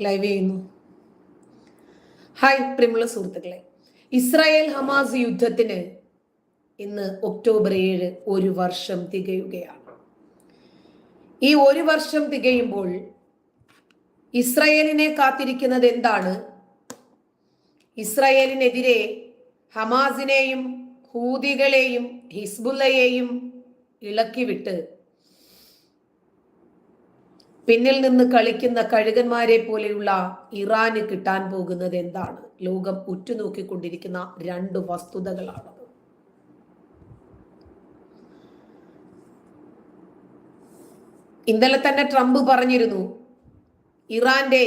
Live ചെയ്യുന്നു. Hi പ്രിമുള്ള സുഹൃത്തുക്കളെ. Israel Hamas യുദ്ധത്തിന് ഇന്ന് ഒക്ടോബർ ഏഴ് ഒരു വർഷം തികയുകയാണ്. ഈ ഒരു വർഷം തികയുമ്പോൾ ഇസ്രായേലിനെ കാത്തിരിക്കുന്നത് എന്താണ്? ഇസ്രായേലിനെതിരെ ഹമാസിനെയും ഹൂതികളെയും ഹിസ്ബുല്ലയെയും ഇളക്കിവിട്ട് പിന്നിൽ നിന്ന് കളിക്കുന്ന കഴുകന്മാരെ പോലെയുള്ള ഇറാന് കിട്ടാൻ പോകുന്നത് എന്താണ്? ലോകം ഉറ്റുനോക്കിക്കൊണ്ടിരിക്കുന്ന രണ്ട് വസ്തുതകളാണ് ഇന്നലെ തന്നെ ട്രംപ് പറഞ്ഞിരുന്നു ഇറാന്റെ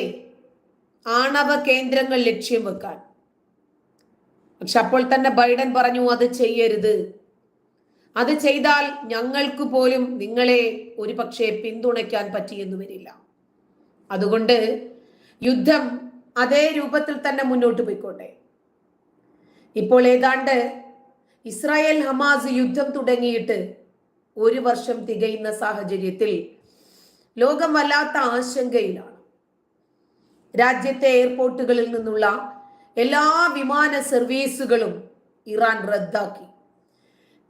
ആണവ കേന്ദ്രങ്ങൾ ലക്ഷ്യം വെക്കാൻ. പക്ഷെ അപ്പോൾ തന്നെ ബൈഡൻ പറഞ്ഞു അത് ചെയ്യരുത്. അത് ചെയ്താൽ ഞങ്ങൾക്ക് പോലും നിങ്ങളെ ഒരു പക്ഷേ പിന്തുണയ്ക്കാൻ പറ്റിയെന്ന് വരില്ല. അതുകൊണ്ട് യുദ്ധം അതേ രൂപത്തിൽ തന്നെ മുന്നോട്ട് പോയിക്കോട്ടെ. ഇപ്പോൾ ഏതാണ്ട് ഇസ്രായേൽ ഹമാസ് യുദ്ധം തുടങ്ങിയിട്ട് ഒരു വർഷം തികയുന്ന സാഹചര്യത്തിൽ ലോകം വല്ലാത്ത ആശങ്കയിലാണ്. രാജ്യത്തെ എയർപോർട്ടുകളിൽ നിന്നുള്ള എല്ലാ വിമാന സർവീസുകളും ഇറാൻ റദ്ദാക്കി.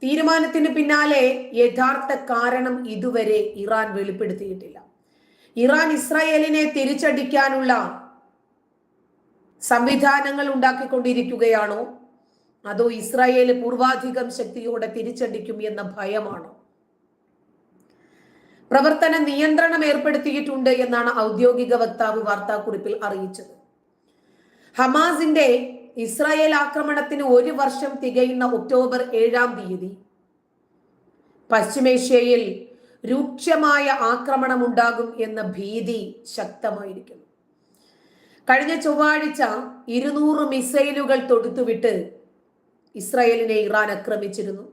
തീരുമാനത്തിന് പിന്നാലെ യഥാർത്ഥ കാരണം ഇതുവരെ ഇറാൻ വെളിപ്പെടുത്തിയിട്ടില്ല. ഇറാൻ ഇസ്രായേലിനെ തിരിച്ചടിക്കാനുള്ള സംവിധാനങ്ങൾ ഉണ്ടാക്കിക്കൊണ്ടിരിക്കുകയാണോ? അതോ ഇസ്രായേൽ പൂർവാധികം ശക്തിയോടെ തിരിച്ചടിക്കും എന്ന ഭയമാണോ? പ്രവർത്തന നിയന്ത്രണം ഏർപ്പെടുത്തിയിട്ടുണ്ട് എന്നാണ് ഔദ്യോഗിക വക്താവ് വാർത്താക്കുറിപ്പിൽ അറിയിച്ചത്. ഹമാസിന്റെ ഇസ്രായേൽ ആക്രമണത്തിന് ഒരു വർഷം തികയുന്ന ഒക്ടോബർ ഏഴാം തീയതി. പശ്ചിമേഷ്യയിൽ രൂക്ഷമായ ആക്രമണം ഉണ്ടാകും എന്ന ഭീതി ശക്തമായിരിക്കുന്നു. കഴിഞ്ഞ ചൊവ്വാഴ്ച ഇരുന്നൂറ് മിസൈലുകൾ തൊടുത്തുവിട്ട് ഇസ്രായേലിനെ ഇറാൻ ആക്രമിച്ചിരുന്നു.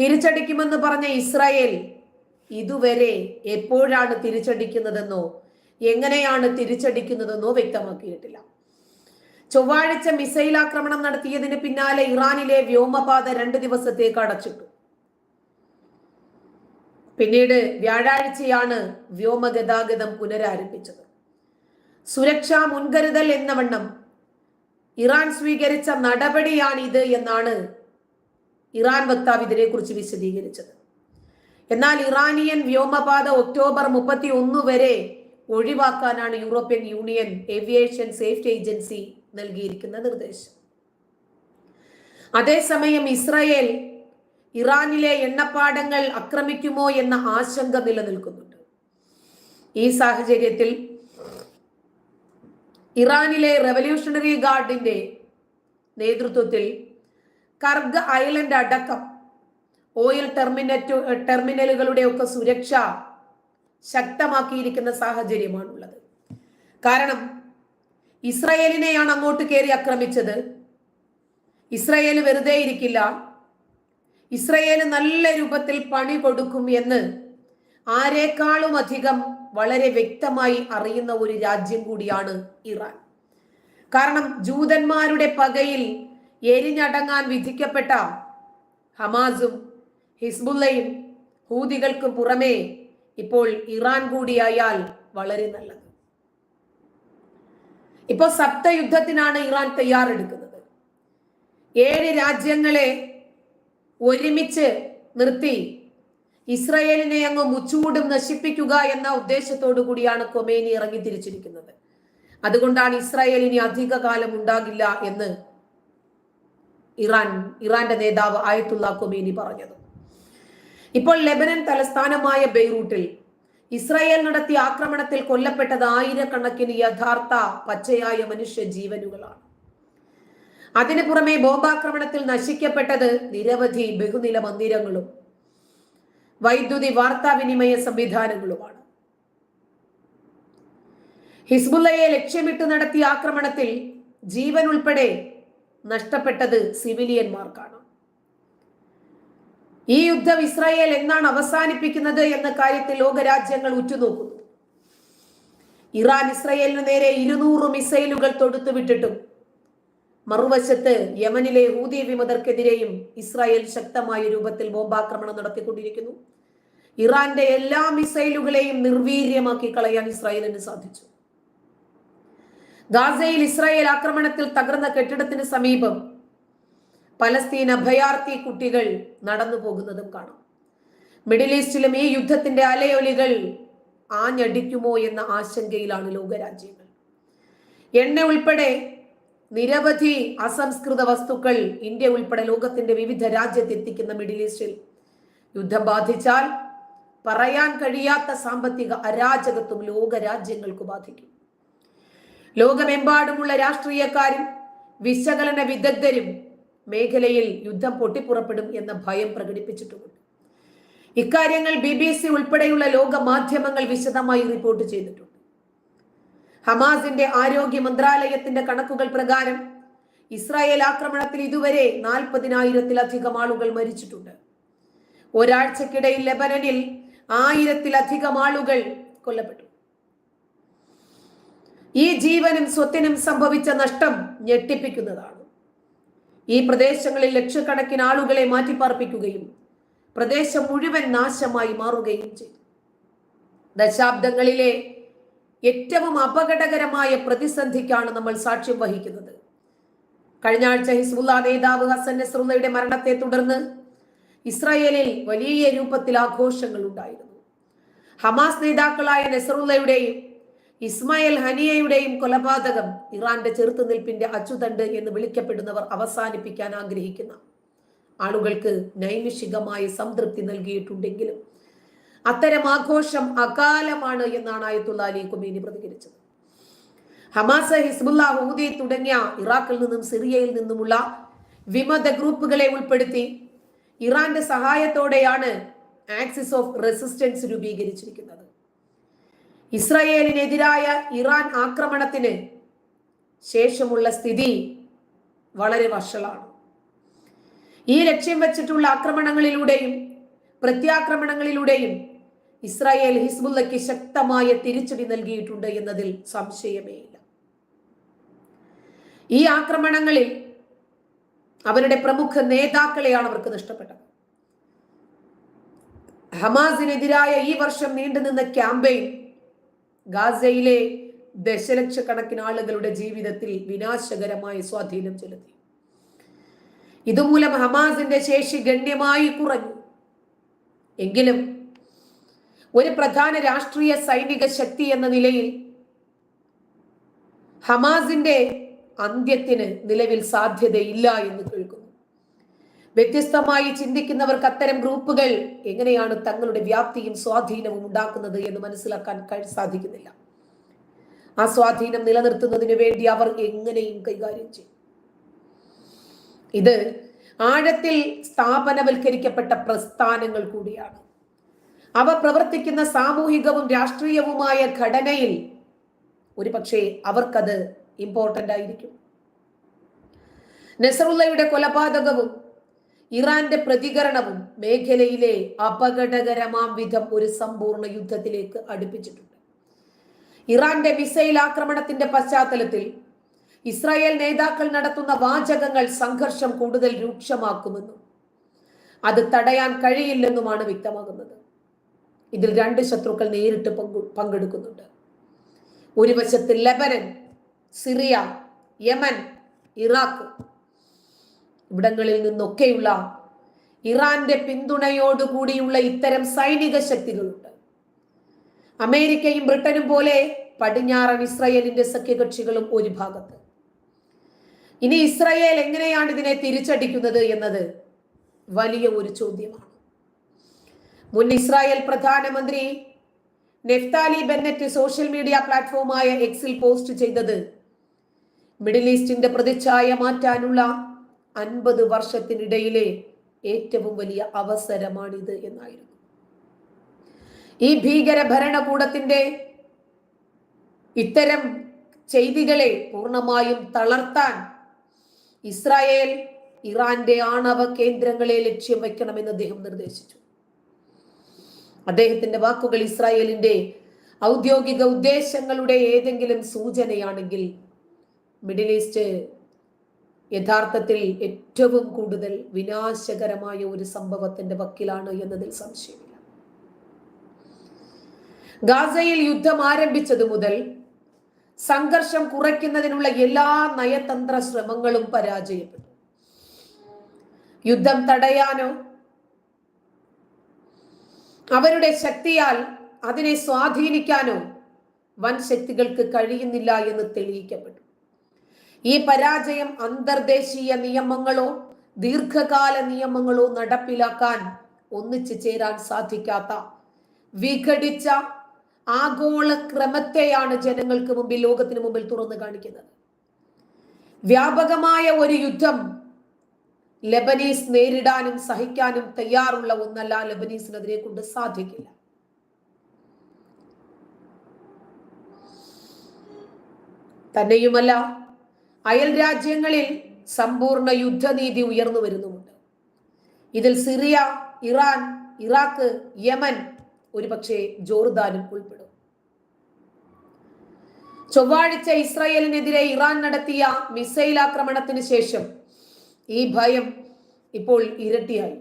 തിരിച്ചടിക്കുമെന്ന് പറഞ്ഞ ഇസ്രായേൽ ഇതുവരെ എപ്പോഴാണ് തിരിച്ചടിക്കുന്നതെന്നോ എങ്ങനെയാണ് തിരിച്ചടിക്കുന്നതെന്നോ വ്യക്തമാക്കിയിട്ടില്ല. ചൊവ്വാഴ്ച മിസൈൽ ആക്രമണം നടത്തിയതിന് പിന്നാലെ ഇറാനിലെ വ്യോമപാത രണ്ട് ദിവസത്തേക്ക് അടച്ചിട്ടു. പിന്നീട് വ്യാഴാഴ്ചയാണ് വ്യോമഗതാഗതം പുനരാരംഭിച്ചത്. സുരക്ഷാ മുൻകരുതൽ എന്ന വണ്ണം ഇറാൻ സ്വീകരിച്ച നടപടിയാണിത് എന്നാണ് ഇറാൻ വക്താവ് ഇതിനെക്കുറിച്ച് വിശദീകരിച്ചത്. എന്നാൽ ഇറാനിയൻ വ്യോമപാത ഒക്ടോബർ മുപ്പത്തി ഒന്ന് വരെ ഒഴിവാക്കാനാണ് European union aviation safety agency നൽകിയിരിക്കുന്ന നിർദ്ദേശം. അതേസമയം ഇസ്രായേൽ ഇറാനിലെ എണ്ണപ്പാടങ്ങൾ ആക്രമിക്കുമോ എന്ന ആശങ്ക നിലനിൽക്കുന്നുണ്ട്. ഈ സാഹചര്യത്തിൽ ഇറാനിലെ റവല്യൂഷണറി ഗാർഡിന്റെ നേതൃത്വത്തിൽ കർഗ് ഐലൻഡ് അടക്കം ഓയിൽ ടെർമിനറ്റു ടെർമിനലുകളുടെ ഒക്കെ സുരക്ഷ ശക്തമാക്കിയിരിക്കുന്ന സാഹചര്യമാണുള്ളത്. കാരണം ഇസ്രയേലിനെയാണ് അങ്ങോട്ട് കയറി ആക്രമിച്ചത്. ഇസ്രയേൽ വെറുതെ ഇരിക്കില്ല. ഇസ്രയേൽ നല്ല രൂപത്തിൽ പണി കൊടുക്കും എന്ന് ആരെക്കാളും അധികം വളരെ വ്യക്തമായി അറിയുന്ന ഒരു രാജ്യം കൂടിയാണ് ഇറാൻ. കാരണം ജൂതന്മാരുടെ പകയിൽ എരിഞ്ഞടങ്ങാൻ വിധിക്കപ്പെട്ട ഹമാസും ഹിസ്ബുല്ലയും ഹൂതികൾക്ക് പുറമേ ഇപ്പോൾ ഇറാൻ കൂടിയായാൽ വളരെ നല്ലത്. ഇപ്പൊ സപ്തയുദ്ധത്തിനാണ് ഇറാൻ തയ്യാറെടുക്കുന്നത്. ഏഴ് രാജ്യങ്ങളെ ഒരുമിച്ച് നിർത്തി ഇസ്രയേലിനെ അങ്ങ് മുച്ചൂടും നശിപ്പിക്കുക എന്ന ഉദ്ദേശത്തോടു കൂടിയാണ് കൊമേനി ഇറങ്ങി തിരിച്ചിരിക്കുന്നത് അതുകൊണ്ടാണ് ഇസ്രായേൽ ഇനി അധിക കാലം ഉണ്ടാകില്ല എന്ന് ഇറാൻ ഇറാന്റെ നേതാവ് ആയത്തുള്ള കൊമേനി പറഞ്ഞത്. ഇപ്പോൾ ലെബനൻ തലസ്ഥാനമായ ബെയ്റൂട്ടിൽ ഇസ്രായേൽ നടത്തിയ ആക്രമണത്തിൽ കൊല്ലപ്പെട്ടത് ആയിരക്കണക്കിന് യഥാർത്ഥ പച്ചയായ മനുഷ്യ ജീവനുകളാണ്. അതിനു പുറമെ ബോംബാക്രമണത്തിൽ നശിക്കപ്പെട്ടത് നിരവധി ബഹുനില മന്ദിരങ്ങളും വൈദ്യുതി വാർത്താവിനിമയ സംവിധാനങ്ങളുമാണ്. ഹിസ്ബുല്ലയെ ലക്ഷ്യമിട്ട് നടത്തിയ ആക്രമണത്തിൽ ജീവൻ ഉൾപ്പെടെ നഷ്ടപ്പെട്ടത് സിവിലിയന്മാർക്കാണ്. ഈ യുദ്ധം ഇസ്രായേൽ എന്നാണ് അവസാനിപ്പിക്കുന്നത് എന്ന കാര്യത്തിൽ ലോകരാജ്യങ്ങൾ ഉറ്റുനോക്കുന്നു. ഇറാൻ ഇസ്രായേലിന് നേരെ ഇരുന്നൂറ് മിസൈലുകൾ തൊടുത്തുവിട്ടിട്ടും മറുവശത്ത് യമനിലെ ഹൂതി വിമതർക്കെതിരെയും ഇസ്രായേൽ ശക്തമായ രൂപത്തിൽ ബോംബാക്രമണം നടത്തിക്കൊണ്ടിരിക്കുന്നു. ഇറാന്റെ എല്ലാ മിസൈലുകളെയും നിർവീര്യമാക്കി കളയാൻ ഇസ്രായേലിന് സാധിച്ചു. ഗാസയിൽ ഇസ്രായേൽ ആക്രമണത്തിൽ തകർന്ന കെട്ടിടത്തിന് സമീപം പലസ്തീൻ അഭയാർത്ഥി കുട്ടികൾ നടന്നു പോകുന്നതും കാണാം. മിഡിൽ ഈസ്റ്റിലും ഈ യുദ്ധത്തിന്റെ അലയൊലികൾ ആഞ്ഞടിക്കുമോ എന്ന ആശങ്കയിലാണ് ലോകരാജ്യങ്ങൾ. എണ്ണ ഉൾപ്പെടെ നിരവധി അസംസ്കൃത വസ്തുക്കൾ ഇന്ത്യ ഉൾപ്പെടെ ലോകത്തിന്റെ വിവിധ രാജ്യത്തെത്തിക്കുന്ന മിഡിൽ ഈസ്റ്റിൽ യുദ്ധം ബാധിച്ചാൽ പറയാൻ കഴിയാത്ത സാമ്പത്തിക അരാജകത്വം ലോകരാജ്യങ്ങൾക്ക് ബാധിക്കും. ലോകമെമ്പാടുമുള്ള രാഷ്ട്രീയക്കാരും വിശകലന വിദഗ്ധരും മേഖലയിൽ യുദ്ധം പൊട്ടിപ്പുറപ്പെടും എന്ന ഭയം പ്രകടിപ്പിച്ചിട്ടുമുണ്ട്. ഇക്കാര്യങ്ങൾ ബി ബി സി ഉൾപ്പെടെയുള്ള ലോക മാധ്യമങ്ങൾ വിശദമായി റിപ്പോർട്ട് ചെയ്തിട്ടുണ്ട്. ഹമാസിന്റെ ആരോഗ്യ മന്ത്രാലയത്തിന്റെ കണക്കുകൾ പ്രകാരം ഇസ്രായേൽ ആക്രമണത്തിൽ ഇതുവരെ നാൽപ്പതിനായിരത്തിലധികം ആളുകൾ മരിച്ചിട്ടുണ്ട്. ഒരാഴ്ചക്കിടയിൽ ലെബനനിൽ ആയിരത്തിലധികം ആളുകൾ കൊല്ലപ്പെട്ടു. ഈ ജീവനും സ്വത്തിനും സംഭവിച്ച നഷ്ടം ഞെട്ടിപ്പിക്കുന്നതാണ്. ഈ പ്രദേശങ്ങളിൽ ലക്ഷക്കണക്കിന് ആളുകളെ മാറ്റിപ്പാർപ്പിക്കുകയും പ്രദേശം മുഴുവൻ നാശമായി മാറുകയും ചെയ്തു. ദശാബ്ദങ്ങളിലെ ഏറ്റവും അപകടകരമായ പ്രതിസന്ധിക്കാണ് നമ്മൾ സാക്ഷ്യം വഹിക്കുന്നത്. കഴിഞ്ഞ ആഴ്ച ഹിസ്ബുല്ല നേതാവ് ഹസൻ നസ്രുള്ളയുടെ മരണത്തെ തുടർന്ന് ഇസ്രായേലിൽ വലിയ രൂപത്തിൽ ആഘോഷങ്ങൾ ഉണ്ടായിരുന്നു. ഹമാസ് നേതാക്കളായ നെസറുള്ളയുടെയും ഇസ്മായിൽ ഹനിയയുടെയും കൊലപാതകം ഇറാന്റെ ചെറുത്തുനിൽപ്പിന്റെ അച്ചുതണ്ട് എന്ന് വിളിക്കപ്പെടുന്നവർ അവസാനിപ്പിക്കാൻ ആഗ്രഹിക്കുന്ന ആളുകൾക്ക് നൈമിഷികമായി സംതൃപ്തി നൽകിയിട്ടുണ്ടെങ്കിലും അത്തരം ആഘോഷം അകാലമാണ് എന്നാണ് ആയത്തുള്ള അലി കുമേനി പ്രതികരിച്ചത്. ഹമാസ് ഹിസ്ബുല്ല ഹൂദി തുടങ്ങിയ ഇറാഖിൽ നിന്നും സിറിയയിൽ നിന്നുമുള്ള വിമത ഗ്രൂപ്പുകളെ ഉൾപ്പെടുത്തി ഇറാന്റെ സഹായത്തോടെയാണ് ആക്സിസ് ഓഫ് റെസിസ്റ്റൻസ് രൂപീകരിച്ചിരിക്കുന്നത്. ഇസ്രായേലിനെതിരായ ഇറാൻ ആക്രമണത്തിന് ശേഷമുള്ള സ്ഥിതി വളരെ വഷളാണ്. ഈ ലക്ഷ്യം വെച്ചിട്ടുള്ള ആക്രമണങ്ങളിലൂടെയും പ്രത്യാക്രമണങ്ങളിലൂടെയും ഇസ്രായേൽ ഹിസ്ബുല്ലയ്ക്ക് ശക്തമായ തിരിച്ചടി നൽകിയിട്ടുണ്ട് എന്നതിൽ സംശയമേയില്ല. ഈ ആക്രമണങ്ങളിൽ അവരുടെ പ്രമുഖ നേതാക്കളെയാണ് അവർക്ക് നഷ്ടപ്പെട്ടത്. ഹമാസിനെതിരായ ഈ വർഷം നീണ്ടുനിന്ന ക്യാമ്പയിൻ ഗാസയിലെ ദശലക്ഷക്കണക്കിന് ആളുകളുടെ ജീവിതത്തിൽ വിനാശകരമായ സ്വാധീനം ചെലുത്തി. ഇതുമൂലം ഹമാസിന്റെ ശേഷി ഗണ്യമായി കുറഞ്ഞു. എങ്കിലും ഒരു പ്രധാന രാഷ്ട്രീയ സൈനിക ശക്തി എന്ന നിലയിൽ ഹമാസിന്റെ അന്ത്യത്തിന് നിലവിൽ സാധ്യതയില്ല എന്ന് കേൾക്കുന്നു. വ്യത്യസ്തമായി ചിന്തിക്കുന്നവർക്ക് അത്തരം ഗ്രൂപ്പുകൾ എങ്ങനെയാണ് തങ്ങളുടെ വ്യാപ്തിയും സ്വാധീനവും ഉണ്ടാക്കുന്നത് എന്ന് മനസ്സിലാക്കാൻ സാധിക്കുന്നില്ല. ആ സ്വാധീനം നിലനിർത്തുന്നതിന് വേണ്ടി അവർ എങ്ങനെയും കൈകാര്യം ചെയ്യും. ഇത് ആഴത്തിൽ സ്ഥാപനവൽക്കരിക്കപ്പെട്ട പ്രസ്ഥാനങ്ങൾ കൂടിയാണ്. അവ പ്രവർത്തിക്കുന്ന സാമൂഹികവും രാഷ്ട്രീയവുമായ ഘടനയിൽ ഒരുപക്ഷെ അവർക്കത് ഇമ്പോർട്ടന്റ് ആയിരിക്കും. നെസറുള്ളയുടെ കൊലപാതകവും ഇറാന്റെ പ്രതികരണവും മേഖലയിലെ അപകടകരമാം വിധം ഒരു സമ്പൂർണ യുദ്ധത്തിലേക്ക് അടുപ്പിച്ചിട്ടുണ്ട്. ഇറാന്റെ മിസൈൽ ആക്രമണത്തിന്റെ പശ്ചാത്തലത്തിൽ ഇസ്രായേൽ നേതാക്കൾ നടത്തുന്ന വാചകങ്ങൾ സംഘർഷം കൂടുതൽ രൂക്ഷമാക്കുമെന്നും അത് തടയാൻ കഴിയില്ലെന്നുമാണ് വ്യക്തമാകുന്നത്. ഇതിൽ രണ്ട് ശത്രുക്കൾ നേരിട്ട് പങ്കു പങ്കെടുക്കുന്നുണ്ട്. ഒരു വശത്ത് ലെബനൻ സിറിയ യമൻ ഇറാഖ് ഇവിടങ്ങളിൽ നിന്നൊക്കെയുള്ള ഇറാന്റെ പിന്തുണയോടുകൂടിയുള്ള ഇത്തരം സൈനിക ശക്തികളുണ്ട്. അമേരിക്കയും ബ്രിട്ടനും പോലെ പടിഞ്ഞാറൻ ഇസ്രയേലിന്റെ സഖ്യകക്ഷികളും ഒരു ഭാഗത്ത്. ഇനി ഇസ്രയേൽ എങ്ങനെയാണ് ഇതിനെ തിരിച്ചടിക്കുന്നത് എന്നത് വലിയ ഒരു ചോദ്യമാണ്. മുൻ ഇസ്രായേൽ പ്രധാനമന്ത്രി നെഫ്താലി ബെന്നറ്റ് സോഷ്യൽ മീഡിയ പ്ലാറ്റ്ഫോമായ എക്സിൽ പോസ്റ്റ് ചെയ്തത് മിഡിൽ ഈസ്റ്റിന്റെ പ്രതിച്ഛായ മാറ്റാനുള്ള അൻപത് വർഷത്തിനിടയിലെ ഏറ്റവും വലിയ അവസരമാണിത് എന്നായിരുന്നു. ഈ ഭീകര ഭരണകൂടത്തിന്റെ ഇത്തരം ചെയ്തികളെ പൂർണമായും തളർത്താൻ ഇസ്രായേൽ ഇറാന്റെ ആണവ കേന്ദ്രങ്ങളെ ലക്ഷ്യം വയ്ക്കണമെന്ന് അദ്ദേഹം നിർദ്ദേശിച്ചു. അദ്ദേഹത്തിന്റെ വാക്കുകൾ ഇസ്രായേലിന്റെ ഔദ്യോഗിക ഉദ്ദേശങ്ങളുടെ ഏതെങ്കിലും സൂചനയാണെങ്കിൽ മിഡിൽ ഈസ്റ്റ് യഥാർത്ഥത്തിൽ ഏറ്റവും കൂടുതൽ വിനാശകരമായ ഒരു സംഭവത്തിന്റെ വക്കിലാണ് എന്നതിൽ സംശയമില്ല. ഗാസയിൽ യുദ്ധം ആരംഭിച്ചതു മുതൽ സംഘർഷം കുറയ്ക്കുന്നതിനുള്ള എല്ലാ നയതന്ത്ര ശ്രമങ്ങളും പരാജയപ്പെട്ടു. യുദ്ധം തടയാനോ അവരുടെ ശക്തിയാൽ അതിനെ സ്വാധീനിക്കാനോ വൻ ശക്തികൾക്ക് കഴിയുന്നില്ല എന്ന് തെളിയിക്കപ്പെട്ടു. ഈ പരാജയം അന്തർദേശീയ നിയമങ്ങളോ ദീർഘകാല നിയമങ്ങളോ നടപ്പിലാക്കാൻ ഒന്നിച്ചു ചേരാൻ സാധിക്കാത്ത വിഘടിച്ച ആഗോള ക്രമത്തെയാണ് ജനങ്ങൾക്ക് മുമ്പിൽ ലോകത്തിന് മുമ്പിൽ തുറന്നു കാണിക്കുന്നത്. വ്യാപകമായ ഒരു യുദ്ധം ലെബനീസ് നേരിടാനും സഹിക്കാനും തയ്യാറുള്ള ഒന്നല്ല ലെബനീസിനെതിരെ കൊണ്ട് സാധിക്കില്ല. തന്നെയുമല്ല അയൽ രാജ്യങ്ങളിൽ സമ്പൂർണ യുദ്ധനീതി ഉയർന്നു വരുന്നുമുണ്ട്. ഇതിൽ സിറിയ ഇറാൻ ഇറാഖ് യമൻ ഒരുപക്ഷെ ജോർദാനും ഉൾപ്പെടും. ചൊവ്വാഴ്ച ഇസ്രയേലിനെതിരെ ഇറാൻ നടത്തിയ മിസൈൽ ആക്രമണത്തിന് ശേഷം ഈ ഭയം ഇപ്പോൾ ഇരട്ടിയായി.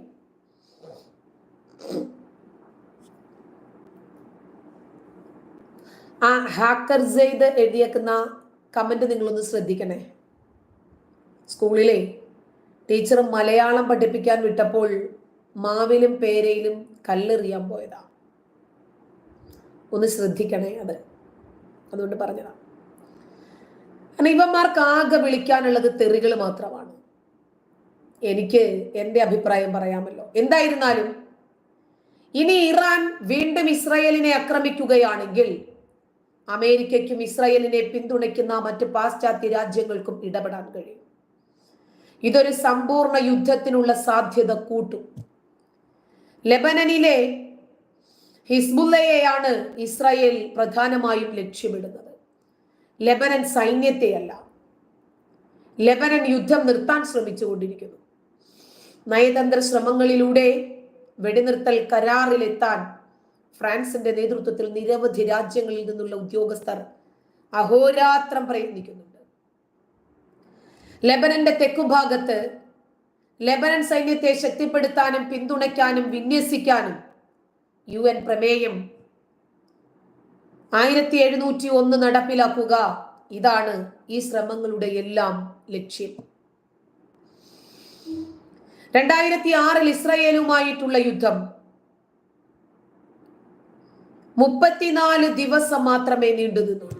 ആ ഹാക്കർ സെയ്ത് എഴുതിയേക്കുന്ന കമന്റ് നിങ്ങളൊന്ന് ശ്രദ്ധിക്കണേ. സ്കൂളിലെ ടീച്ചർ മലയാളം പഠിപ്പിക്കാൻ വിട്ടപ്പോൾ മാവിലും പേരയിലും കല്ലെറിയാൻ പോയതാ. ഒന്ന് ശ്രദ്ധിക്കണേ അത്. അതുകൊണ്ട് പറഞ്ഞതാ. കാരണം ഇവന്മാർക്ക് ആകെ വിളിക്കാനുള്ളത് തെറികൾ മാത്രമാണ്. എനിക്ക് എന്റെ അഭിപ്രായം പറയാമല്ലോ. എന്തായിരുന്നാലും ഇനി ഇറാൻ വീണ്ടും ഇസ്രായേലിനെ ആക്രമിക്കുകയാണെങ്കിൽ അമേരിക്കയ്ക്കും ഇസ്രായേലിനെ പിന്തുണയ്ക്കുന്ന മറ്റ് പാശ്ചാത്യ രാജ്യങ്ങൾക്കും ഇടപെടാൻ കഴിയും. ഇതൊരു സമ്പൂർണ യുദ്ധത്തിനുള്ള സാധ്യത കൂട്ടും. ലെബനനിലെ ഹിസ്ബുല്ലയെയാണ് ഇസ്രായേൽ പ്രധാനമായും ലക്ഷ്യമിടുന്നത്. ലെബനൻ സൈന്യത്തെയല്ല. ലെബനൻ യുദ്ധം നിർത്താൻ ശ്രമിച്ചുകൊണ്ടിരിക്കുന്നു. നയതന്ത്ര ശ്രമങ്ങളിലൂടെ വെടിനിർത്തൽ കരാറിലെത്താൻ ഫ്രാൻസിന്റെ നേതൃത്വത്തിൽ നിരവധി രാജ്യങ്ങളിൽ നിന്നുള്ള ഉദ്യോഗസ്ഥർ അഹോരാത്രം പ്രയത്നിക്കുന്നുണ്ട് ലെബനന്റെ തെക്കുഭാഗത്ത് ലെബനൻ സൈന്യത്തെ ശക്തിപ്പെടുത്താനും പിന്തുണയ്ക്കാനും വിന്യസിക്കാനും യു എൻ പ്രമേയം ആയിരത്തി എഴുന്നൂറ്റി ഒന്ന് നടപ്പിലാക്കുക. ഇതാണ് ഈ ശ്രമങ്ങളുടെ എല്ലാം ലക്ഷ്യം. രണ്ടായിരത്തി ആറിൽ ഇസ്രയേലുമായിട്ടുള്ള യുദ്ധം മുപ്പത്തിനാല് ദിവസം മാത്രമേ നീണ്ടു നിന്നുള്ളൂ.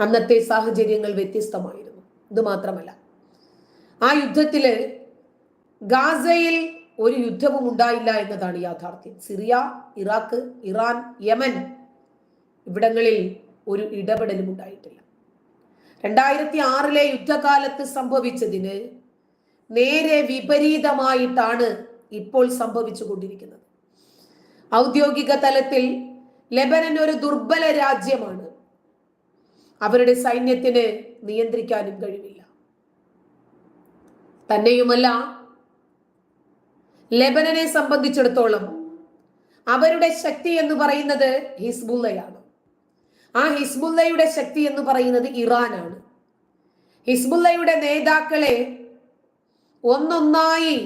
അന്നത്തെ സാഹചര്യങ്ങൾ വ്യത്യസ്തമായിരുന്നു. ഇത് മാത്രമല്ല ആ യുദ്ധത്തിൽ ഗാസയിൽ ഒരു യുദ്ധവും ഉണ്ടായില്ല എന്നതാണ് യാഥാർത്ഥ്യം. സിറിയ ഇറാഖ് ഇറാൻ യമൻ ഇവിടങ്ങളിൽ ഒരു ഇടപെടലും ഉണ്ടായിട്ടില്ല. രണ്ടായിരത്തി ആറിലെ യുദ്ധകാലത്ത് സംഭവിച്ചതിന് നേരെ വിപരീതമായിട്ടാണ് ഇപ്പോൾ സംഭവിച്ചു കൊണ്ടിരിക്കുന്നത് ഔദ്യോഗിക തലത്തിൽ ലെബനൻ ഒരു ദുർബല രാജ്യമാണ്. അവരുടെ സൈന്യത്തിന് നിയന്ത്രിക്കാനും കഴിവില്ല. തന്നെയുമല്ല ലെബനനെ സംബന്ധിച്ചിടത്തോളം അവരുടെ ശക്തി എന്ന് പറയുന്നത് ഹിസ്ബുള്ളയാണ്. ആ ഹിസ്ബുള്ളയുടെ ശക്തി എന്ന് പറയുന്നത് ഇറാനാണ്. ഹിസ്ബുള്ളയുടെ നേതാക്കളെ ഒന്നൊന്നായി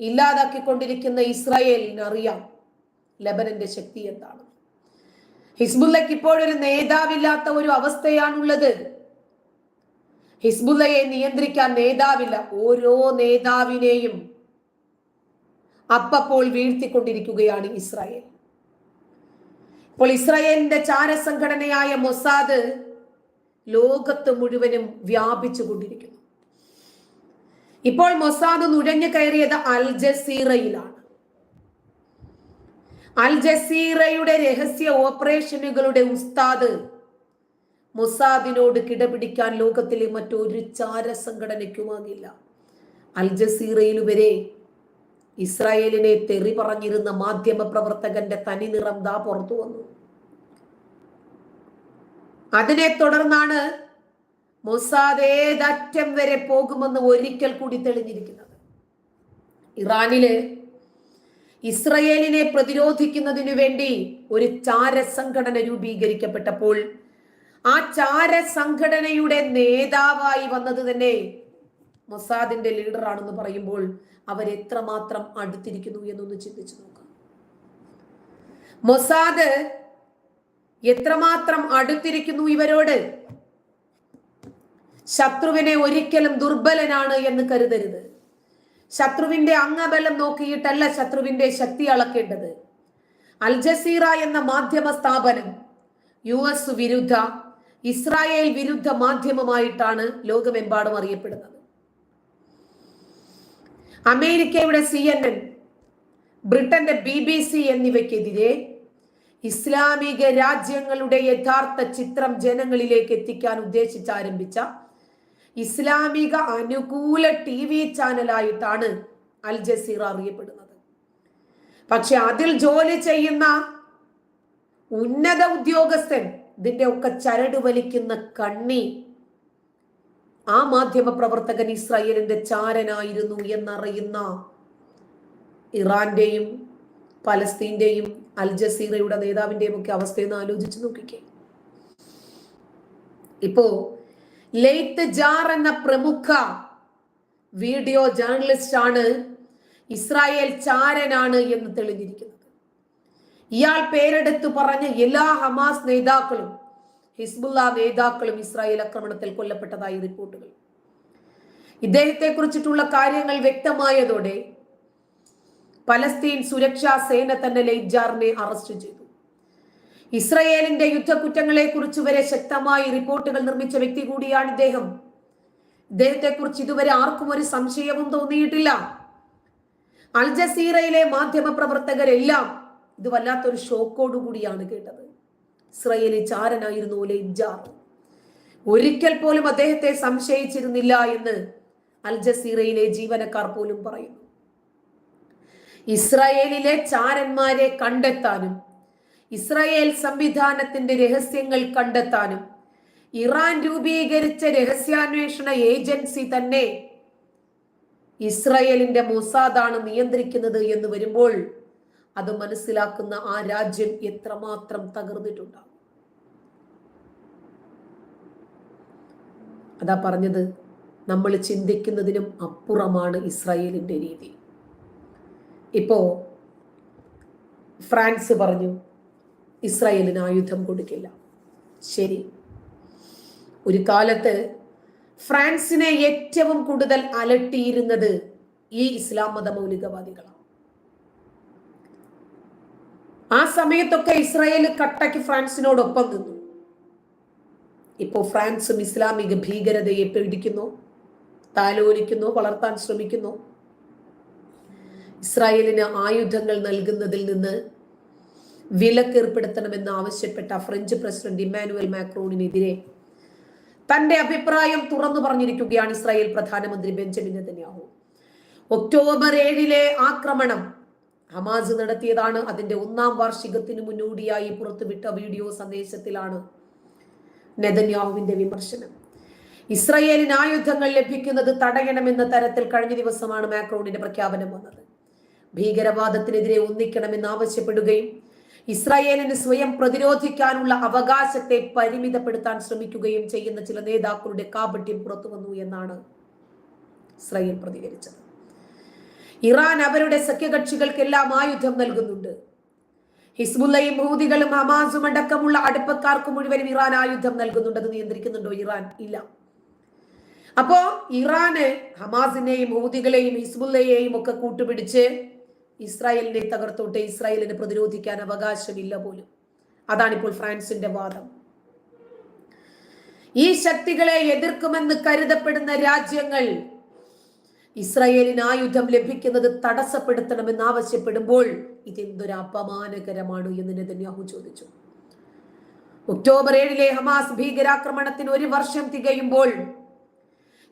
ഇല്ലാതാക്കിക്കൊണ്ടിരിക്കുന്ന ഇസ്രായേലിന് അറിയാം ലബനന്റെ ശക്തി എന്താണ്. ഹിസ്ബുല്ലയ്ക്ക് ഇപ്പോഴൊരു നേതാവില്ലാത്ത ഒരു അവസ്ഥയാണുള്ളത്. ഹിസ്ബുല്ലയെ നിയന്ത്രിക്കാൻ നേതാവില്ല ഓരോ നേതാവിനെയും അപ്പപ്പോൾ വീഴ്ത്തിക്കൊണ്ടിരിക്കുകയാണ് ഇസ്രായേൽ. ഇപ്പോൾ ഇസ്രായേലിന്റെ ചാരസംഘടനയായ മൊസാദ് ലോകത്ത് മുഴുവനും വ്യാപിച്ചു കൊണ്ടിരിക്കുന്നു ഇപ്പോൾ മൊസാദ് നുഴഞ്ഞു കയറിയത് അൽ ജസീറയിലാണ്. അൽ ജസീറയുടെ രഹസ്യ ഓപ്പറേഷനുകളുടെ ഉസ്താദ് മൊസാദിനോട് കിടപിടിക്കാൻ ലോകത്തിലെ മറ്റൊരു ചാര സംഘടനയ്ക്കുമാകില്ല അൽ ജസീറയിൽ വരെ ഇസ്രായേലിനെ തെറി പറഞ്ഞിരുന്ന മാധ്യമ പ്രവർത്തകന്റെ തനി നിറം ദാ പുറത്തു വന്നു. അതിനെ തുടർന്നാണ് മൊസാദ് ഏതറ്റം വരെ പോകുമെന്ന് ഒരിക്കൽ കൂടി തെളിഞ്ഞിരിക്കുന്നത്. ഇറാനിൽ ഇസ്രയേലിനെ പ്രതിരോധിക്കുന്നതിനു വേണ്ടി ഒരു ചാര സംഘടന രൂപീകരിക്കപ്പെട്ടപ്പോൾ ആ ചാര സംഘടനയുടെ നേതാവായി വന്നത് തന്നെ മൊസാദിന്റെ ലീഡറാണെന്ന് പറയുമ്പോൾ അവരെത്രമാത്രം അടുത്തിരിക്കുന്നു എന്നൊന്ന് ചിന്തിച്ചു നോക്കാം. മൊസാദ് എത്രമാത്രം അടുത്തിരിക്കുന്നു ഇവരോട്? ശത്രുവിനെ ഒരിക്കലും ദുർബലനാണ് എന്ന് കരുതരുത്. ശത്രുവിന്റെ അംഗബലം നോക്കിയിട്ടല്ല ശത്രുവിന്റെ ശക്തി അളക്കേണ്ടത്. അൽ ജസീറ എന്ന മാധ്യമ സ്ഥാപനം യു എസ് വിരുദ്ധ ഇസ്രായേൽ വിരുദ്ധ മാധ്യമമായിട്ടാണ് ലോകമെമ്പാടും അറിയപ്പെടുന്നത്. അമേരിക്കയുടെ സി എൻ എൻ ബ്രിട്ടന്റെ ബി ബി സി എന്നിവയ്ക്കെതിരെ ഇസ്ലാമിക രാജ്യങ്ങളുടെ യഥാർത്ഥ ചിത്രം ജനങ്ങളിലേക്ക് എത്തിക്കാൻ ഉദ്ദേശിച്ചാരംഭിച്ച ഇസ്ലാമിക അനുകൂല ടി വി ചാനലായിട്ടാണ് അൽ ജസീറ അറിയപ്പെടുന്നത്. പക്ഷെ അതിൽ ജോലി ചെയ്യുന്ന ഉന്നത ഉദ്യോഗസ്ഥൻ ഇതിന്റെ ഒക്കെ ചരട് വലിക്കുന്ന കണ്ണി ആ മാധ്യമ പ്രവർത്തകൻ ഇസ്രായേലിന്റെ ചാരനായിരുന്നു എന്നറിയുന്ന ഇറാന്റെയും പലസ്തീന്റെയും അൽ ജസീറയുടെ നേതാവിന്റെയും ഒക്കെ അവസ്ഥയെന്ന് ആലോചിച്ച് നോക്കിക്കേ. ഇപ്പോ ലെയ്ത്ത് ജാർ എന്ന പ്രമുഖ വീഡിയോ ജേർണലിസ്റ്റ് ആണ് ഇസ്രായേൽ ചാരനാണ് എന്ന് തെളിഞ്ഞിരിക്കുന്നത്. ഇയാൾ പേരെടുത്തു പറഞ്ഞ എല്ലാ ഹമാസ് നേതാക്കളും ഹിസ്ബുല്ല നേതാക്കളും ഇസ്രായേൽ ആക്രമണത്തിൽ കൊല്ലപ്പെട്ടതായി റിപ്പോർട്ടുകൾ. ഇദ്ദേഹത്തെ കുറിച്ചിട്ടുള്ള കാര്യങ്ങൾ വ്യക്തമായതോടെ പലസ്തീൻ സുരക്ഷാ സേന തന്നെ ലൈജാറിനെ അറസ്റ്റ് ചെയ്തു. ഇസ്രയേലിന്റെ യുദ്ധക്കുറ്റങ്ങളെ കുറിച്ച് വരെ ശക്തമായി റിപ്പോർട്ടുകൾ നിർമ്മിച്ച വ്യക്തി കൂടിയാണ് ഇദ്ദേഹം. ഇദ്ദേഹത്തെ കുറിച്ച് ഇതുവരെ ആർക്കും ഒരു സംശയവും തോന്നിയിട്ടില്ല. അൽ ജസീറയിലെ മാധ്യമ പ്രവർത്തകരെല്ലാം ഇത് വല്ലാത്തൊരു ഷോക്കോടു കൂടിയാണ് കേട്ടത്. ഇസ്രയേലി ചാരനായിരുന്നു ലജ്ജാർ ഒരിക്കൽ പോലും അദ്ദേഹത്തെ സംശയിച്ചിരുന്നില്ല എന്ന് അൽ ജസീറയിലെ ജീവനക്കാർ പോലും പറയുന്നു. ഇസ്രായേലിലെ ചാരന്മാരെ കണ്ടെത്താനും ഇസ്രായേൽ സംവിധാനത്തിന്റെ രഹസ്യങ്ങൾ കണ്ടെത്താനും ഇറാൻ രൂപീകരിച്ച രഹസ്യാന്വേഷണ ഏജൻസി തന്നെ ഇസ്രായേലിന്റെ മൊസാദാണ് നിയന്ത്രിക്കുന്നത് എന്ന് വരുമ്പോൾ അത് മനസ്സിലാക്കുന്ന ആ രാജ്യം എത്രമാത്രം തകർന്നിട്ടുണ്ടാവും അതാ പറഞ്ഞത് നമ്മൾ ചിന്തിക്കുന്നതിനും അപ്പുറമാണ് ഇസ്രായേലിന്റെ രീതി. ഇപ്പോ ഫ്രാൻസ് പറഞ്ഞു ഇസ്രായേലിന് ആയുധം കൊടുക്കില്ല. ശരി. ഒരു കാലത്ത് ഫ്രാൻസിനെ ഏറ്റവും കൂടുതൽ അലട്ടിയിരുന്നത് ഈ ഇസ്ലാം മത മൗലികവാദികളാണ്. ആ സമയത്തൊക്കെ ഇസ്രായേൽ കട്ടയ്ക്ക് ഫ്രാൻസിനോടൊപ്പം നിന്നു. ഇപ്പോ ഫ്രാൻസും ഇസ്ലാമിക ഭീകരതയെ പേടിക്കുന്നു താലോലിക്കുന്നു വളർത്താൻ ശ്രമിക്കുന്നു. ഇസ്രായേലിന് ആയുധങ്ങൾ നൽകുന്നതിൽ നിന്ന് വിലക്കേർപ്പെടുത്തണമെന്ന് ആവശ്യപ്പെട്ട ഫ്രഞ്ച് പ്രസിഡന്റ് ഇമ്മാനുവൽ മാക്രോണിനെതിരെ തന്റെ അഭിപ്രായം തുറന്നു പറഞ്ഞിരിക്കുകയാണ് ഇസ്രായേൽ പ്രധാനമന്ത്രി ബെഞ്ചമിൻ നെതന്യാഹു. ഒക്ടോബർ ഏഴിലെ ആക്രമണം ഹമാസ് നടത്തിയതാണ്. അതിന്റെ ഒന്നാം വാർഷികത്തിന് മുന്നോടിയായി പുറത്തുവിട്ട വീഡിയോ സന്ദേശത്തിലാണ് നെതന്യാഹുവിന്റെ വിമർശനം. ഇസ്രയേലിന് ആയുധങ്ങൾ ലഭിക്കുന്നത് തടയണമെന്ന തരത്തിൽ കഴിഞ്ഞ ദിവസമാണ് മാക്രോണിന്റെ പ്രഖ്യാപനം വന്നത്. ഭീകരവാദത്തിനെതിരെ ഒന്നിക്കണമെന്ന് ആവശ്യപ്പെടുകയും ഇസ്രായേലിന് സ്വയം പ്രതിരോധിക്കാനുള്ള അവകാശത്തെ പരിമിതപ്പെടുത്താൻ ശ്രമിക്കുകയും ചെയ്യുന്ന ചില നേതാക്കളുടെ കാപട്യം പുറത്തു വന്നു എന്നാണ് ഇസ്രായേൽ പ്രതികരിച്ചത്. ഇറാൻ അവരുടെ സഖ്യകക്ഷികൾക്കെല്ലാം ആയുധം നൽകുന്നുണ്ട്. ഹിസ്ബുല്ലയും ഹൂതികളും ഹമാസും അടക്കമുള്ള അടുപ്പക്കാർക്ക് മുഴുവനും ഇറാൻ ആയുധം നൽകുന്നുണ്ടെന്ന് നിയന്ത്രിക്കുന്നുണ്ടോ ഇറാൻ? ഇല്ല. അപ്പോ ഇറാന് ഹമാസിനെയും ഹൂതികളെയും ഹിസ്ബുല്ലയെയും ഒക്കെ കൂട്ടുപിടിച്ച് ഇസ്രായേലിനെ തകർത്തോട്ടെ ഇസ്രായേലിനെ പ്രതിരോധിക്കാൻ അവകാശമില്ല പോലും. അതാണിപ്പോൾ ഫ്രാൻസിന്റെ വാദം. ഈ ശക്തികളെ എതിർക്കുമെന്ന് കരുതപ്പെടുന്ന രാജ്യങ്ങൾ ഇസ്രായേലിന് ആയുധം ലഭിക്കുന്നത് തടസ്സപ്പെടുത്തണമെന്ന് ആവശ്യപ്പെടുമ്പോൾ ഇതെന്തൊരു അപമാനകരമാണ് എന്ന് നെതന്യാഹു ചോദിച്ചു. ഒക്ടോബർ ഏഴിലെ ഹമാസ് ഭീകരാക്രമണത്തിന് ഒരു വർഷം തികയുമ്പോൾ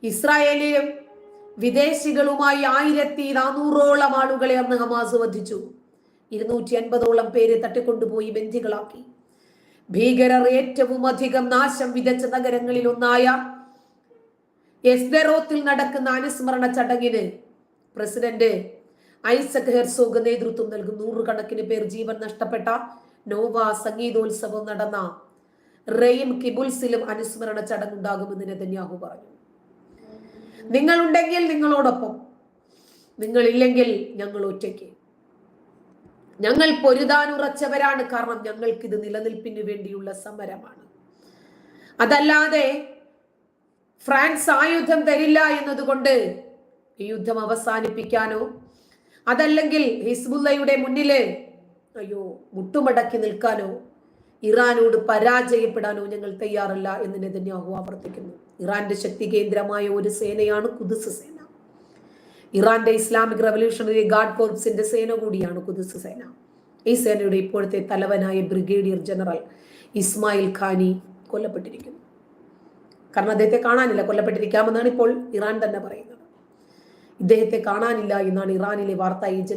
ഇസ്രായേലിലും വിദേശികളുമായി ആയിരത്തി നാനൂറോളം ആളുകളെ അന്ന് ഹമാസ് വധിച്ചു. ഇരുന്നൂറ്റി അൻപതോളം പേരെ തട്ടിക്കൊണ്ടുപോയി ബന്ധികളാക്കി ഭീകരർ ഏറ്റവും അധികം നാശം വിതച്ച നഗരങ്ങളിൽ ഒന്നായ എസ്ബെറോത്തിൽ നടക്കുന്ന അനുസ്മരണ ചടങ്ങിന് പ്രസിഡന്റ് ഐസക് ഹെർസോഗ് നേതൃത്വം നൽകും. നൂറുകണക്കിന് പേർ ജീവൻ നഷ്ടപ്പെട്ട നോവ സംഗീതോത്സവം നടന്ന റെയിം കിബുൽസിലും അനുസ്മരണ ചടങ്ങുണ്ടാകുമെന്ന് നെതന്യാഹു പറഞ്ഞു. നിങ്ങളുണ്ടെങ്കിൽ നിങ്ങളോടൊപ്പം. നിങ്ങളില്ലെങ്കിൽ ഞങ്ങൾ ഒറ്റയ്ക്ക്. ഞങ്ങൾ പൊരുതാനുറച്ചവരാണ് കാരണം ഞങ്ങൾക്കിത് നിലനിൽപ്പിന് വേണ്ടിയുള്ള സമരമാണ്. അതല്ലാതെ ഫ്രാൻസ് ആയുധം തരില്ല എന്നതുകൊണ്ട് ഈ യുദ്ധം അവസാനിപ്പിക്കാനോ അതല്ലെങ്കിൽ ഹിസ്ബുല്ലയുടെ മുന്നിൽ അയ്യോ മുട്ടുമടക്കി നിൽക്കാനോ ഇറാനോട് പരാജയപ്പെടാനോ ഞങ്ങൾ തയ്യാറല്ല എന്ന് നെതന്യാഹു ആവർത്തിക്കുന്നു. ഇറാന്റെ ശക്തി കേന്ദ്രമായ ഒരു സേനയാണ് കുതിസ് സേന. ഇറാന്റെ ഇസ്ലാമിക് റവല്യൂഷണറി ഗാർഡ് കോർപ്സിന്റെ സേന കൂടിയാണ് കുതിസ് സേന. ഈ സേനയുടെ ഇപ്പോഴത്തെ തലവനായ ബ്രിഗേഡിയർ ജനറൽ ഇസ്മായിൽ ഖാനി കൊല്ലപ്പെട്ടിരിക്കുന്നു. കാരണം അദ്ദേഹത്തെ കാണാനില്ല കൊല്ലപ്പെട്ടിരിക്കാമെന്നാണ് ഇപ്പോൾ ഇറാൻ തന്നെ പറയുന്നത്. ഇദ്ദേഹത്തെ കാണാനില്ല എന്നാണ് ഇറാനിലെ വാർത്താ ഏജൻസി